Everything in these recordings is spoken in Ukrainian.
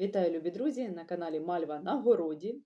Вітаю, любі друзі, на каналі Мальва на городі.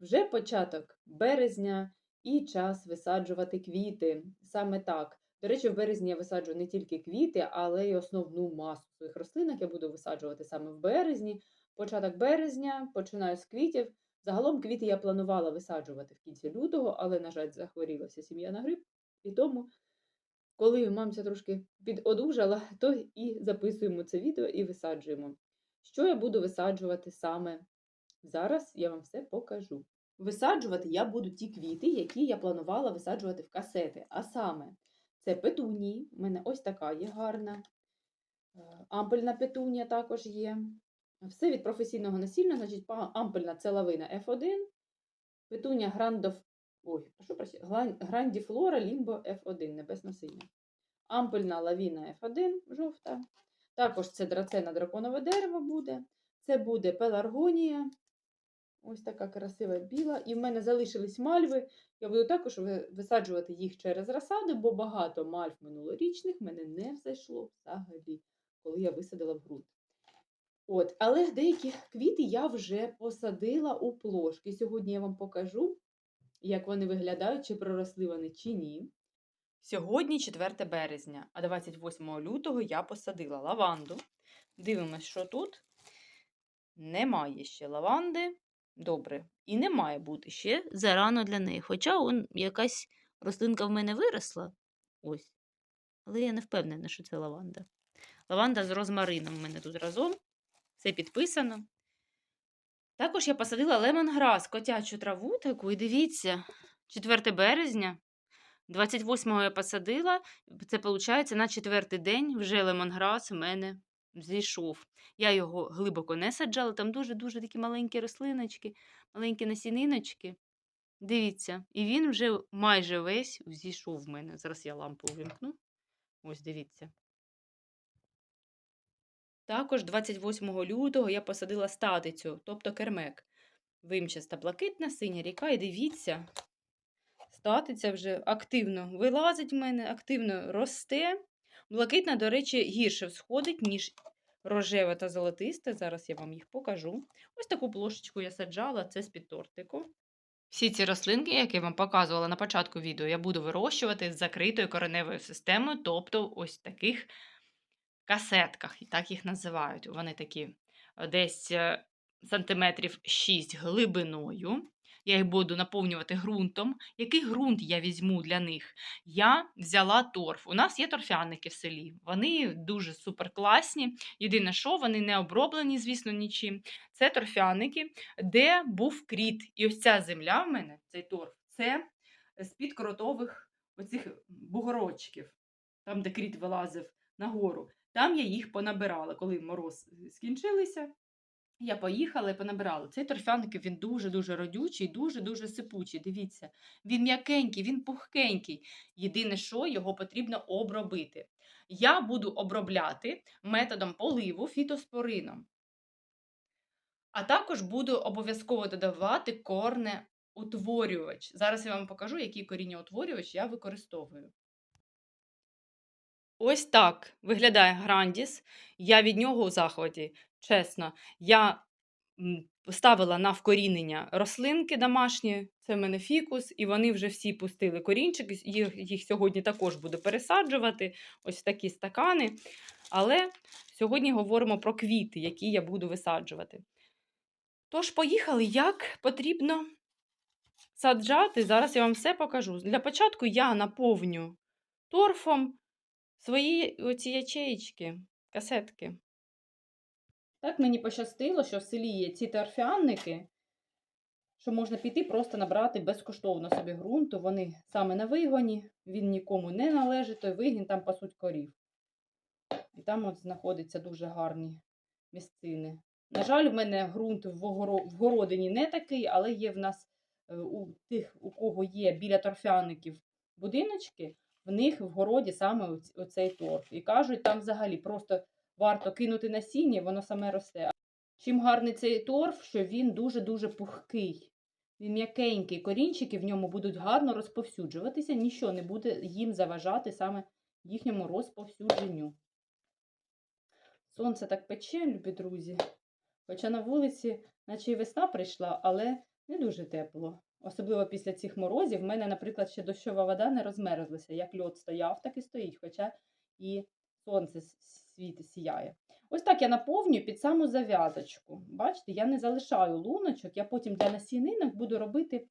Вже початок березня і час висаджувати квіти. Саме так. До речі, в березні я висаджую не тільки квіти, але й основну масу своїх рослинок я буду висаджувати саме в березні. Початок березня, починаю з квітів. Загалом квіти я планувала висаджувати в кінці лютого, але, на жаль, захворілася сім'я на грип. І тому, коли мамця трошки підодужала, то і записуємо це відео і висаджуємо. Що я буду висаджувати саме зараз, я вам все покажу. Висаджувати я буду ті квіти, які я планувала висаджувати в касети. А саме, це петунії, у мене ось така є гарна. е, Ампельна петунія також є. Все від професійного насіння, значить, ампельна це лавина F1, петунія грандоф... Ой, прошу прощення, грандіфлора лімбо F1, небесна синя. Ампельна лавіна F1, жовта. Також це драцена драконове дерево буде. Це буде пеларгонія. Ось така красива біла. І в мене залишились мальви. Я буду також висаджувати їх через розсади, бо багато мальв минулорічних мене не взайшло взагалі, коли я висадила в ґрунт. От, але деякі квіти я вже посадила у плошки. Сьогодні я вам покажу, як вони виглядають, чи проросли вони, чи ні. Сьогодні 4 березня, а 28 лютого я посадила лаванду. Дивимось, що тут. Немає ще лаванди. Добре. І не має бути ще зарано для неї. Хоча он якась рослинка в мене виросла. Ось. Але я не впевнена, що це лаванда. Лаванда з розмарином в мене тут разом. Все підписано. Також я посадила лемонграс, котячу траву таку. І дивіться, 4 березня. 28-го я посадила, це виходить на четвертий день вже лемонграс у мене зійшов. Я його глибоко не саджала, там дуже-дуже такі маленькі рослиночки, маленькі насіниночки. Дивіться, і він вже майже весь зійшов в мене. Зараз я лампу увімкну. Ось дивіться. Також 28 лютого я посадила статицю, тобто кермек. Вимчаста блакитна, синя ріка, і дивіться, статиця вже активно вилазить в мене, активно росте. Блакитна, до речі, гірше всходить, ніж рожева та золотиста. Зараз я вам їх покажу. Ось таку плошечку я саджала, це з-під тортику. Всі ці рослинки, які я вам показувала на початку відео, я буду вирощувати з закритою кореневою системою, тобто ось таких касетках, і так їх називають. Вони такі е, десь е, сантиметрів 6 глибиною. Я їх буду наповнювати ґрунтом. Який ґрунт я візьму для них? Я взяла торф. У нас є торфяники в селі. Вони дуже суперкласні. Єдине, що вони не оброблені, звісно, нічим. Це торфяники, де був кріт. І ось ця земля в мене, цей торф, це з-під кротових оцих бугорочків, там, де кріт вилазив нагору. Там я їх понабирала. Коли мороз скінчилися, я поїхала і понабирала. Цей торфяник він дуже-дуже родючий, дуже-дуже сипучий. Дивіться, він м'якенький, він пухкенький. Єдине, що його потрібно обробити. Я буду обробляти методом поливу фітоспорином. А також буду обов'язково додавати корнеутворювач. Зараз я вам покажу, який коріннеутворювач я використовую. Ось так виглядає Грандіс. Я від нього у захваті. Чесно, я ставила на вкорінення рослинки домашні, це в мене фікус, і вони вже всі пустили корінчики. Їх, їх сьогодні також буду пересаджувати, ось такі стакани. Але сьогодні говоримо про квіти, які я буду висаджувати. Тож, поїхали, як потрібно саджати. Зараз я вам все покажу. Для початку я наповню торфом свої оці ячеїчки, касетки. Так мені пощастило, що в селі є ці торфянники, що можна піти просто набрати безкоштовно собі ґрунту. Вони саме на вигоні, він нікому не належить, той вигін там пасуть корів. І там от знаходяться дуже гарні місцини. На жаль, в мене ґрунт в городині не такий, але є в нас е, у тих, у кого є біля торфяників будиночки, в них в городі саме оцей торф. І кажуть, там взагалі просто варто кинути насіння, воно саме росте. Чим гарний цей торф, що він дуже-дуже пухкий. Він м'якенький, корінчики в ньому будуть гарно розповсюджуватися, нічого не буде їм заважати саме їхньому розповсюдженню. Сонце так пече, любі друзі. Хоча на вулиці, наче й весна прийшла, але не дуже тепло. Особливо після цих морозів. В мене, наприклад, ще дощова вода не розмерзлася. Як льод стояв, так і стоїть, хоча і сонце с- світи сіяє. Ось так я наповнюю під саму зав'язочку. Бачите, я не залишаю луночок, я потім для насінинок буду робити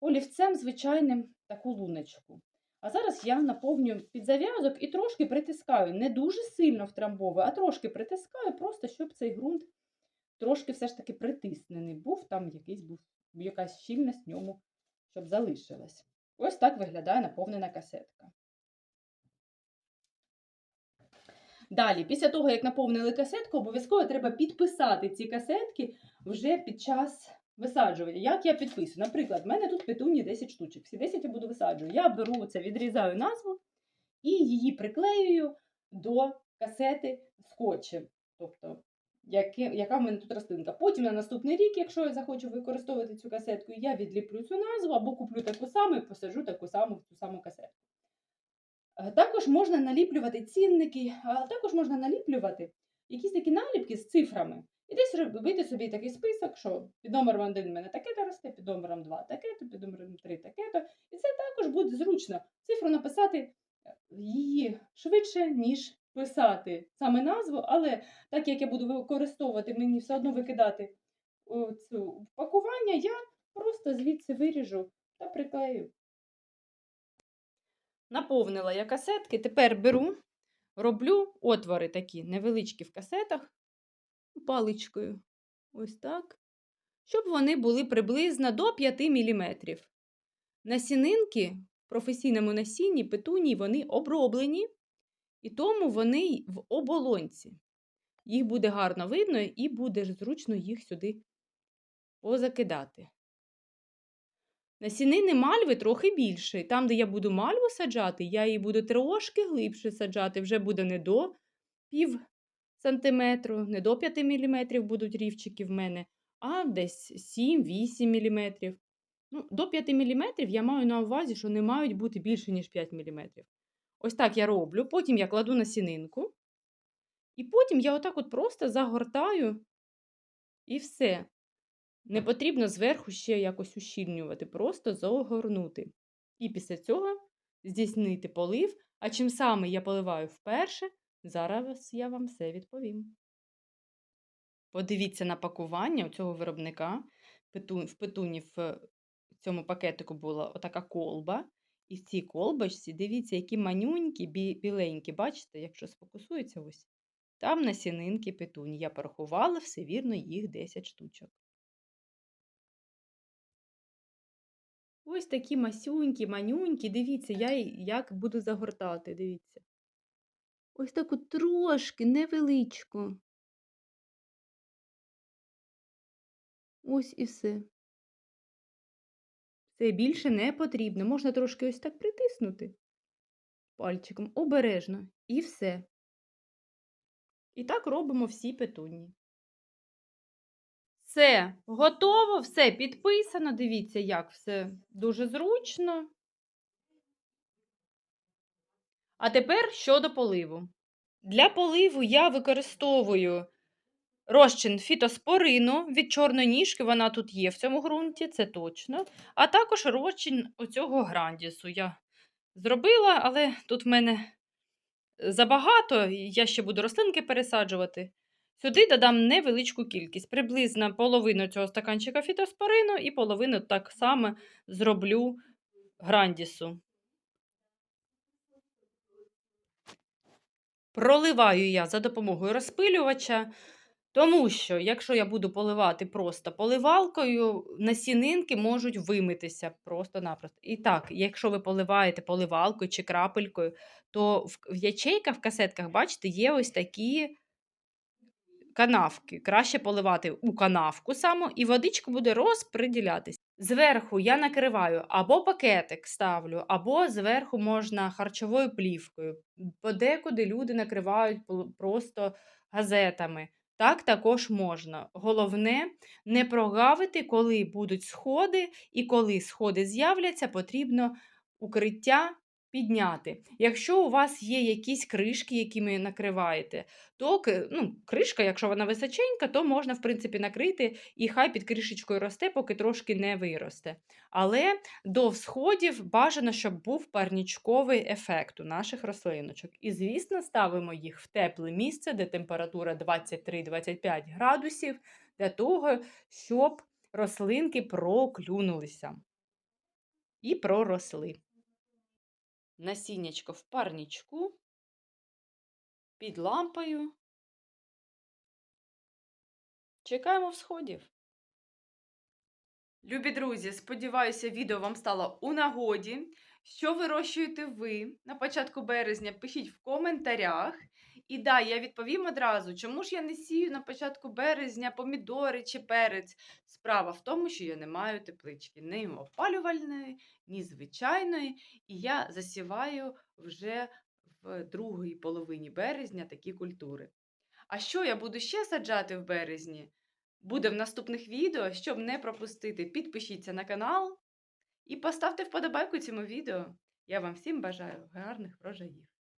олівцем звичайним таку луночку. А зараз я наповнюю під зав'язок і трошки притискаю. Не дуже сильно втрамбовую, а трошки притискаю, просто щоб цей ґрунт трошки все ж таки притиснений був, там якийсь був, якась щільність в ньому, щоб залишилась. Ось так виглядає наповнена касетка. Далі, після того, як наповнили касетку, обов'язково треба підписати ці касетки вже під час висаджування. Як я підписую? Наприклад, в мене тут петуні 10 штучок. Всі 10 я буду висаджувати. Я беру це, відрізаю назву і її приклеюю до касети скотчем. Тобто, яка в мене тут рослинка. Потім на наступний рік, якщо я захочу використовувати цю касетку, я відліплю цю назву або куплю таку саму і посаджу таку саму в цю саму касетку. Е, Також можна наліплювати цінники, а також можна наліплювати якісь такі наліпки з цифрами. І десь робити собі такий список, що під номером 1 в мене таке-то росте, під номером 2 таке-то, під номером 3 таке-то. І це також буде зручно. Цифру написати е, її швидше, ніж писати саме назву, але так як я буду використовувати, мені все одно викидати цю пакування, я просто звідси виріжу та приклею. Наповнила я касетки, тепер беру, роблю отвори такі невеличкі в касетах паличкою. Ось так. Щоб вони були приблизно до 5 мм. Насінинки в професійному насінні петунії вони оброблені, і тому вони в оболонці. Їх буде гарно видно і буде зручно їх сюди позакидати. Насінини мальви трохи більше. Там, де я буду мальву саджати, я її буду трошки глибше саджати. Вже буде не до пів сантиметру, не до 5 мм будуть рівчики в мене, а десь 7-8 мм. Ну, до 5 мм я маю на увазі, що не мають бути більше, ніж 5 мм. Ось так я роблю. Потім я кладу насінинку. І потім я отак от просто загортаю і все. Не потрібно зверху ще якось ущільнювати, просто загорнути. І після цього здійснити полив. А чим саме я поливаю вперше, зараз я вам все відповім. Подивіться на пакування у цього виробника. В петуні в цьому пакетику була отака колба. І в цій колбочці, дивіться, які манюнькі, біленькі, бачите, якщо сфокусується ось. Там насінинки петуні. Я порахувала все вірно, їх 10 штучок. Ось такі масюнькі, манюнькі. Дивіться, я як буду загортати, дивіться. Ось так от трошки невеличко. Ось і все. Все більше не потрібно. Можна трошки ось так притиснути пальчиком обережно. І все. І так робимо всі петунії. Все, готово, все підписано. Дивіться, як все дуже зручно. А тепер щодо поливу. Для поливу я використовую розчин фітоспорину від чорної ніжки. Вона тут є в цьому ґрунті, це точно. А також розчин оцього грандісу. Я зробила, але тут в мене забагато, я ще буду рослинки пересаджувати. Сюди додам невеличку кількість, приблизно половину цього стаканчика фітоспорину і половину так само зроблю грандісу. Проливаю я за допомогою розпилювача, тому що, якщо я буду поливати просто поливалкою, насінинки можуть вимитися просто-напросто. І так, якщо ви поливаєте поливалкою чи крапелькою, то в, ячейках, в касетках, бачите, є ось такі канавки. Краще поливати у канавку само, і водичка буде розподілятися. Зверху я накриваю або пакетик ставлю, або зверху можна харчовою плівкою. Подекуди люди накривають просто газетами. Так також можна. Головне не прогавити, коли будуть сходи, і коли сходи з'являться, потрібно укриття підняти. Якщо у вас є якісь кришки, якими накриваєте, то ну, кришка, якщо вона височенька, то можна, в принципі, накрити і хай під кришечкою росте, поки трошки не виросте. Але до всходів бажано, щоб був парнічковий ефект у наших рослиночок. І, звісно, ставимо їх в тепле місце, де температура 23-25 градусів, для того, щоб рослинки проклюнулися і проросли. Насіннячко в парнічку, під лампою. Чекаємо всходів. Любі друзі, сподіваюся, відео вам стало у нагоді. Що вирощуєте ви на початку березня? Пишіть в коментарях. І да, я відповім одразу, чому ж я не сію на початку березня помідори чи перець. Справа в тому, що я не маю теплички, ні опалювальної, ні звичайної. І я засіваю вже в другій половині березня такі культури. А що я буду ще саджати в березні? Буде в наступних відео. Щоб не пропустити, підпишіться на канал і поставте вподобайку цьому відео. Я вам всім бажаю гарних врожаїв.